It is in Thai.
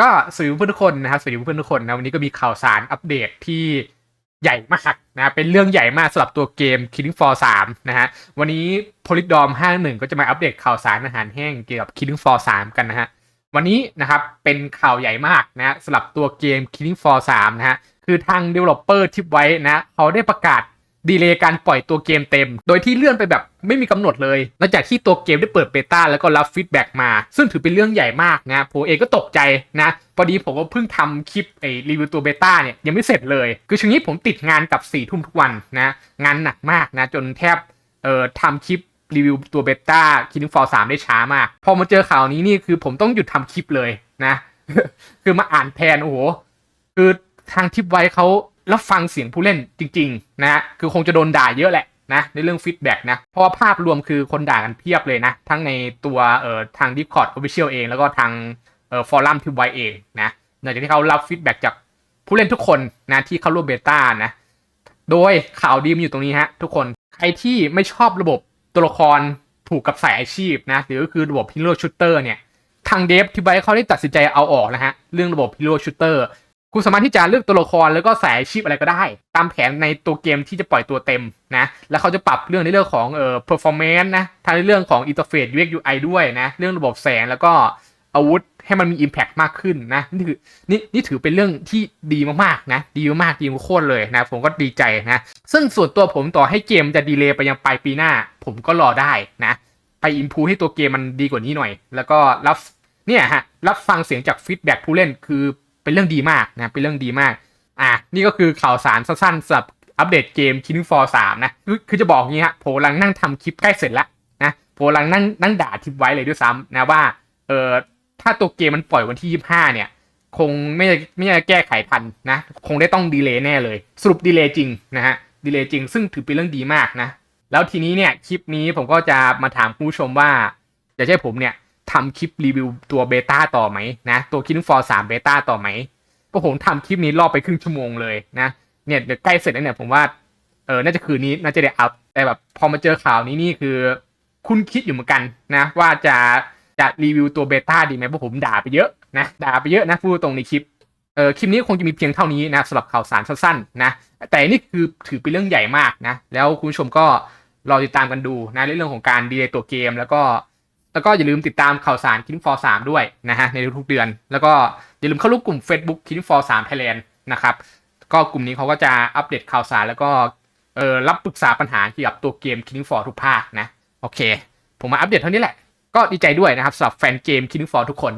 ก็สวัสดีเพื่อนทุกคนนะครับสวัสดีเพื่อนทุกคนนะวันนี้ก็มีข่าวสารอัปเดตที่ใหญ่มากนะเป็นเรื่องใหญ่มากสำหรับตัวเกม Killing Floor 3นะฮะวันนี้ Polydom 51 ก็จะมาอัปเดตข่าวสารอาหารแห้งเกี่ยวกับ Killing Floor 3 กันนะฮะวันนี้นะครับเป็นข่าวใหญ่มากนะสำหรับตัวเกม Killing Floor 3นะฮะคือทาง Developer ทิปไว้นะเขาได้ประกาศ ดีเลย์การปล่อยตัวเกมเต็ม โดยที่เลื่อนไปแบบไม่มีกำหนดเลย หลังจากที่ตัวเกมได้เปิดเบต้าแล้วก็รับฟีดแบ็กมา ซึ่งถือเป็นเรื่องใหญ่มากนะผมเองก็ตกใจนะ พอดีผมก็เพิ่งทำคลิปไอรีวิวตัวเบต้าเนี่ยยังไม่เสร็จเลย คือช่วงนี้ผมติดงานกับ4ี่ทุ่มทุกวันนะ งานหนักมากนะ จนแทบเอ่อทำคลิปรีวิวตัวเบต้าคินิฟอร์สามได้ช้ามาก พอมาเจอข่าวนี้นี่คือผมต้องหยุดทำคลิปเลยนะ คือมาอ่านแทนโอ้โหคือทางทิปไว้เขา รับฟังเสียงผู้เล่นจริง ๆ นะฮะคือคงจะโดนด่าเยอะแหละนะในเรื่องฟีดแบ็กนะ เพราะว่าภาพรวมคือคนด่ากันเพียบเลยนะ ทั้งในตัวเอ่อทาง Discord Official เอง แล้วก็ทางเอ่อฟอรัมทิปไว้เองนะหลังจากที่เขารับฟีดแบ็กจากผู้เล่นทุกคนนะที่เข้าร่วมเบต้านะ โดยข่าวดีมนอยู่ตรงนี้ฮะทุกคนใครที่ไม่ชอบระบบตัวละครผูกกับสายอาชีพนะหรือก็คือระบบ Hero Shooter เนี่ยทางเดฟที่ไบเขาได้ตัดสินใจเอาออกนะฮะเรื่องระบบ Hero Shooter คุณสามารถที่จะเลือกตัวละครแล้วก็สายชีพอะไรก็ได้ ตามแผนในตัวเกมที่จะปล่อยตัวเต็มนะ แล้วเขาจะปรับเรื่องในเรื่องของเอ่อ performance นะทางในเรื่องของ interface UX UI ด้วยนะ เรื่องระบบแสงแล้วก็อาวุธให้มันมี impact มากขึ้นนะ นี่ถือนี่นี่ถือเป็นเรื่องที่ดีมากๆนะ ดีมากๆดีโคตรเลยนะ ผมก็ดีใจนะ ซึ่งส่วนตัวผมต่อให้เกมจะดีเลย์ไปยังปลายปีหน้า ผมก็รอได้นะ ไปอิมพูให้ตัวเกมมันดีกว่านี้หน่อย แล้วก็รับเนี่ยฮะรับฟังเสียงจากฟีดแบ็ผู้เล่นคือ เป็นเรื่องดีมากนะเป็นเรื่องดีมาก อะนี่ก็คือข่าวสารสั้นๆสำหรับอัปเดตเกม Killing Floor 3นะคือคือจะบอกงี้ฮะผมกำลังนั่งทำคลิปใกล้เสร็จแล้วนะผมกำลังนั่งนั่งด่าทิปไว้เลยด้วยซ้ำนะว่าเออถ้าตัวเกมมันปล่อยวันที่ 25 เนี่ย คงไม่ไม่จะแก้ไขทันนะ คงได้ต้องดีเลย์แน่เลย สรุปดีเลย์จริงนะฮะดีเลย์จริง ซึ่งถือเป็นเรื่องดีมากนะ แล้วทีนี้เนี่ยคลิปนี้ผมก็จะมาถามผู้ชมว่าอยากให้ผมเนี่ย ทำคลิปรีวิวตัวเบต้าต่อไหมนะ ตัว Killing Floor 3เบต้าต่อไหมก็ผมทำคลิปนี้รอบไปครึ่งชั่วโมงเลยนะเนี่ยเดี๋ยวใกล้เสร็จแล้วเนี่ยผมว่าเออน่าจะคืนนี้น่าจะได้อัพแต่แบบพอมาเจอข่าวนี้นี่คือ คุณคิดอยู่เหมือนกันนะ ว่าจะจะรีวิวตัวเบต้าดีไหมเพราะผมด่าไปเยอะนะด่าไปเยอะนะพูดตรงในคลิปเออคลิปนี้คงจะมีเพียงเท่านี้นะสำหรับข่าวสารสั้นๆนะแต่นี่คือถือเป็นเรื่องใหญ่มากนะ แล้วคุณผู้ชมก็รอติดตามกันดูนะในเรื่องของการดีเลย์ตัวเกม แล้วก็ แล้วก็อย่าลืมติดตามข่าวสาร Killing Floor 3ด้วยนะฮะในทุกๆเดือน แล้วก็อย่าลืมเข้าร่วมกลุ่ม Facebook Killing Floor 3 Thailand นะครับก็กลุ่มนี้เขาก็จะอัปเดตข่าวสารแล้วก็เออรับปรึกษาปัญหาเกี่ยวกับตัวเกม Killing Floor ทุกภาคนะ โอเค ผมมาอัปเดตเท่านี้แหละ ก็ดีใจด้วยนะครับสำหรับแฟนเกม Killing Floor ทุกคน